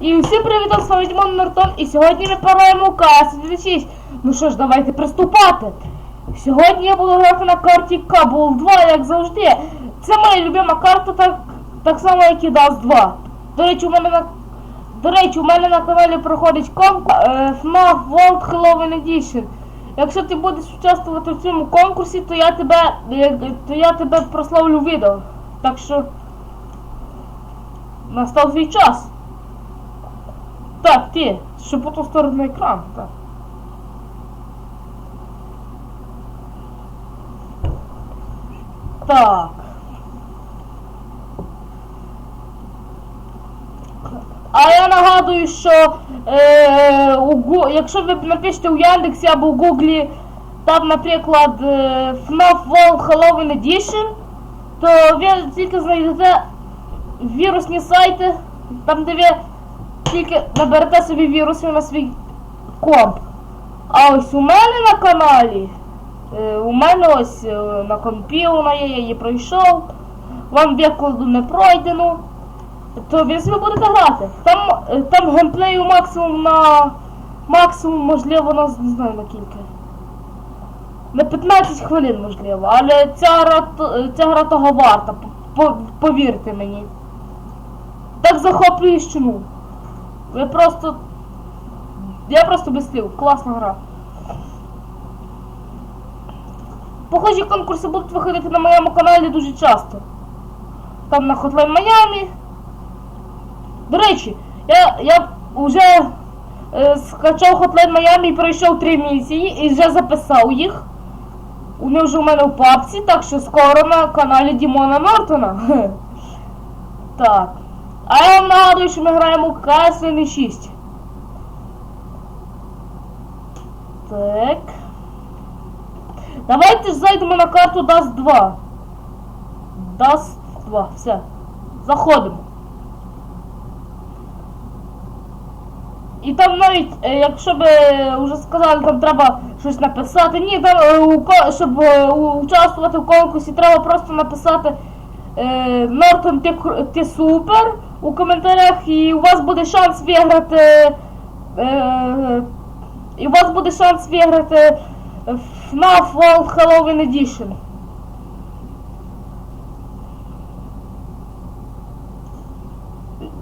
І всім привіт, з вами Дімон Нортон, і сьогодні ми пограємо у КС 2006. Ну що ж, давайте приступати. Сьогодні я буду грати на карті Кабул 2, як завжди. Це моя любима карта, так, так само, як і DAS 2. До речі, у мене на до речі, у мене на каналі проходить конкурс е, FNAF World Halloween Edition. Якщо ти будеш участвувати в цьому конкурсі, то я тебе, то я тебе прославлю відео. Так що настав твій час. Так, ти, що по ту сторону екрану, так. Так. А я нагадую, що е, у, якщо ви напишете у Яндексі або в Гуглі, там, наприклад, е, FNAF World Halloween Edition, то ви тільки знайдете вірусні сайти, там де ви тільки наберете собі віруси на свій комп. А ось у мене на каналі, е, у мене ось е, на компі вона є, я її пройшов, вам викладу не пройдену, то ви собі будете грати. Там, е, там геймплею максимум на максимум, можливо, на не знаю на кілька. На 15 хвилин, можливо, але ця гра, ця гра того варта, по- повірте мені. Так захоплює, що ну. Ви просто. Я просто без слів. Класна гра. Похожі конкурси будуть виходити на моєму каналі дуже часто. Там на Hotline Miami. До речі, я, я вже е, скачав Hotline Miami і пройшов три місії і вже записав їх. Вони вже у мене в папці, так що скоро на каналі Дімона Нортона. Так. А я нагадую, що ми граємо в 6. Так. Давайте зайдемо на карту DAS 2. DAS 2. Все. Заходимо. І там навіть, е, якщо би вже сказали, там треба щось написати. Ні, там, е, щоб е, участвувати в конкурсі, треба просто написати Нортон ти супер у коментарях, і у вас буде шанс виграти. Е, і у вас буде шанс виграти FNAF World Halloween Edition.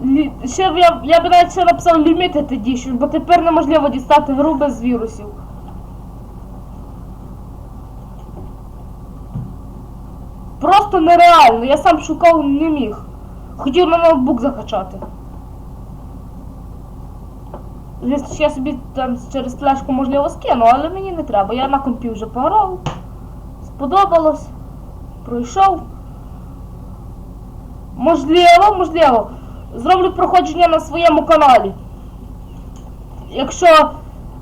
Лі- Ще я, я б навіть ще написав Limited Edition, бо тепер неможливо дістати гру без вірусів. Просто нереально, я сам шукав не міг. Хотів на ноутбук закачати. Звісно, я собі там через флешку можливо скину, але мені не треба. Я на компі вже пограв. Сподобалось. Пройшов. Можливо, можливо. Зроблю проходження на своєму каналі. Якщо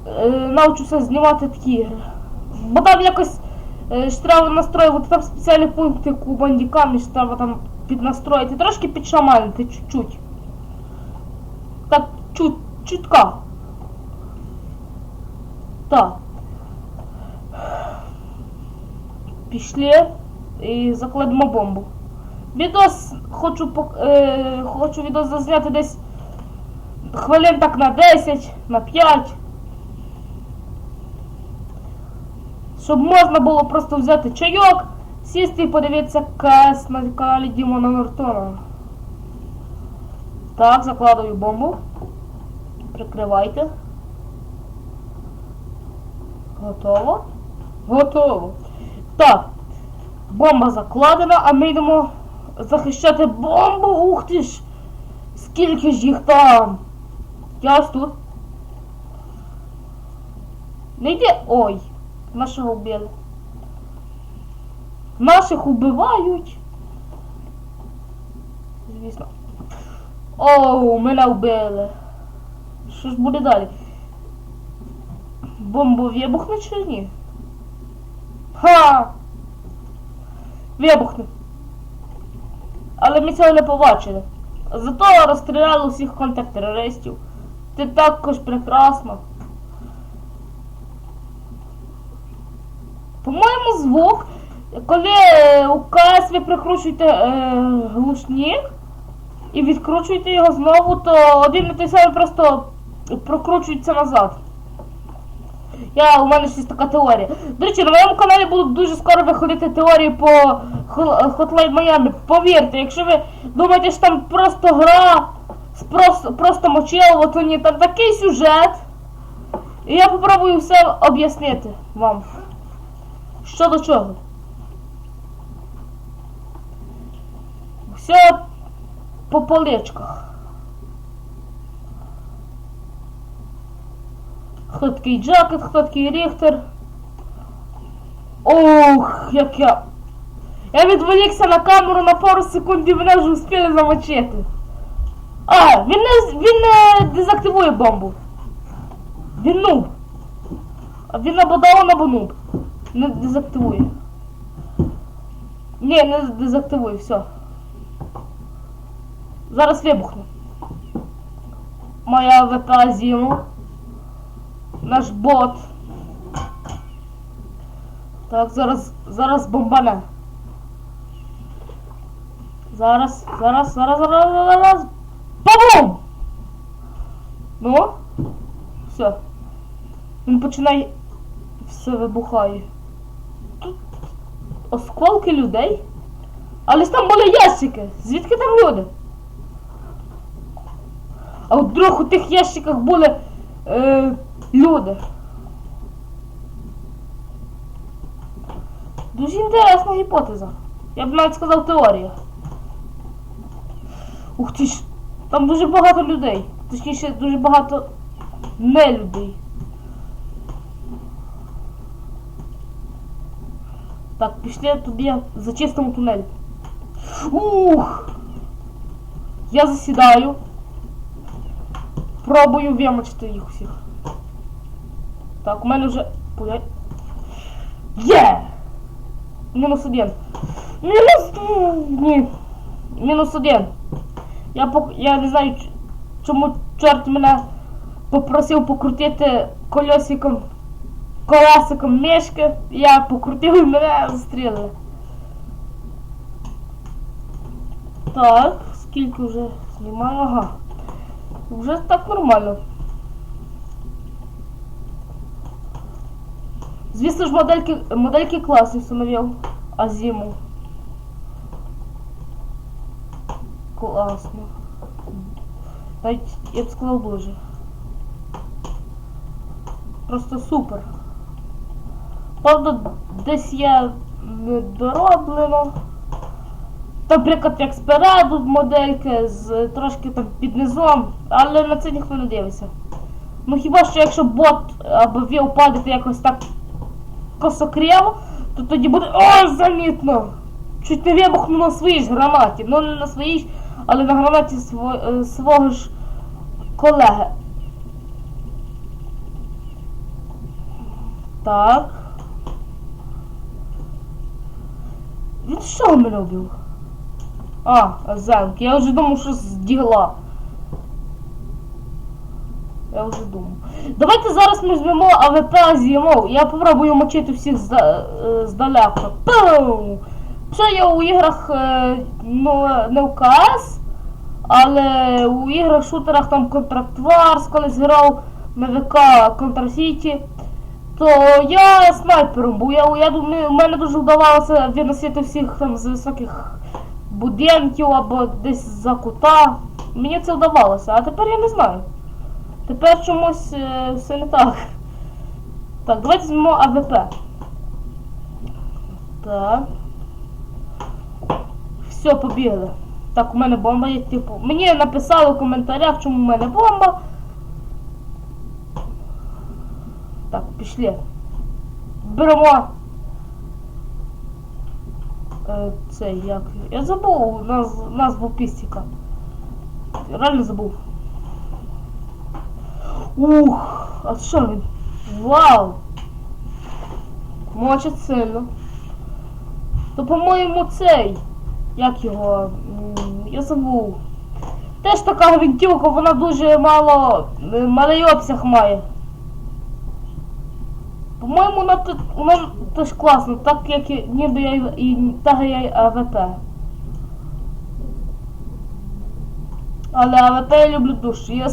е, навчуся знімати такі ігри. Бо там якось е, треба настроювати, там спеціальні пункти у бандікамі, що треба там піднастроїти. Трошки підшаманити чуть-чуть. Так, чуть, чутка. Так. Пішли і закладемо бомбу. Відос хочу е, хочу відос зазняти десь хвилин так на 10, на 5. Щоб можна було просто взяти чайок, сісти і подивитися КС на каналі Дімона Нортона. Так, закладую бомбу. Прикривайте. Готово. Готово. Так. Бомба закладена, а ми йдемо захищати бомбу. Ух ти ж! Скільки ж їх там? Я ось тут. Не йди. Ой, нашого вбили. Наших убивають. Звісно. Оу, мене вбили. Що ж буде далі? Бомба вибухне чи ні? Ха! Вибухне. Але ми цього не побачили. Зато розстріляли усіх контртерористів. Ти також прекрасно. По-моєму, звук, коли е, у КС ви прикручуєте е, глушник, і відкручуєте його знову, то один і той самий просто прокручується назад. Я, у мене щось така теорія. До речі, на моєму каналі будуть дуже скоро виходити теорії по Hotline Miami. Повірте, якщо ви думаєте, що там просто гра, просто, просто мочилово, то ні, там такий сюжет. І я попробую все об'яснити вам. Що до чого. Все по поличках. Хто такий Джакет, хто такий Ріхтер. Ох, як я. Я відволікся на камеру на пару секунд і мене вже успіли замочити. А, він не, він не дезактивує бомбу. Він нуб. Він або даун, або нуб. Не дезактивує. Ні, не дезактивує, все. Зараз вибухне. Моя ВП Зіму. Наш бот. Так, зараз, зараз бомбане. Зараз, зараз, зараз, зараз, зараз. Бабум! Ну? Все. Він починає. Все вибухає. Тут осколки людей? Але ж там були ящики. Звідки там люди? А вдруг у тих ящиках були е, люди. Дуже інтересна гіпотеза. Я б навіть сказав теорія. Ух ти ж, там дуже багато людей. Точніше, дуже багато не людей. Так, пішли туди я зачистимо тунель. Ух! Я засідаю. Пробую вимочити їх усіх. Так, у мене вже. Пуля... Є! Мінус один. Мінус. Ні. Мінус один. Я пок... Я не знаю, чому чорт мене попросив покрутити колесиком колесиком мішки. Я покрутив і мене застрілили. Так, скільки вже знімаю? Ага. Вже так нормально. Звісно ж, модельки, модельки класні встановив. А зиму. Класно. Навіть я б сказав дуже. Просто супер. Правда, десь є недороблено. Наприклад, як спереду модельки з трошки там під низом, але на це ніхто не дивиться. Ну хіба що якщо бот або ви впадете якось так косокріво, то тоді буде ой, замітно! Чуть не вибухну на своїй ж гранаті. Ну не на своїй, ж, але на гранаті сво, е, свого ж колеги. Так. Він що мене вбив? А, замки. Я вже думав, що з дігла. Я вже думав. Давайте зараз ми візьмемо АВП з'їмо. Я попробую мочити всіх е, здалеку. Пум! Це я у іграх е, ну, не КС, але у іграх шутерах там Contract Wars, колись грав на ВК Contra City, то я снайпером був. Я, я думаю, у мене дуже вдавалося виносити всіх там з високих будинків або десь за кута. Мені це вдавалося, а тепер я не знаю. Тепер чомусь е, все не так. Так, давайте візьмемо АВП. Так. Все, побігли. Так, у мене бомба є, типу. Мені написали в коментарях, чому в мене бомба. Так, пішли. Беремо. Е, це як. Я забув наз, назву пістіка. Реально забув. Ух, а що він? Вау! Мочить сильно. То, по-моєму, цей. Як його? Я забув. Теж така гвинтівка, вона дуже мало. е, малий обсяг має. По-моєму, вона, тут- вона теж класна, так як і, ніби я і, так я й АВП. Але АВП я люблю. Я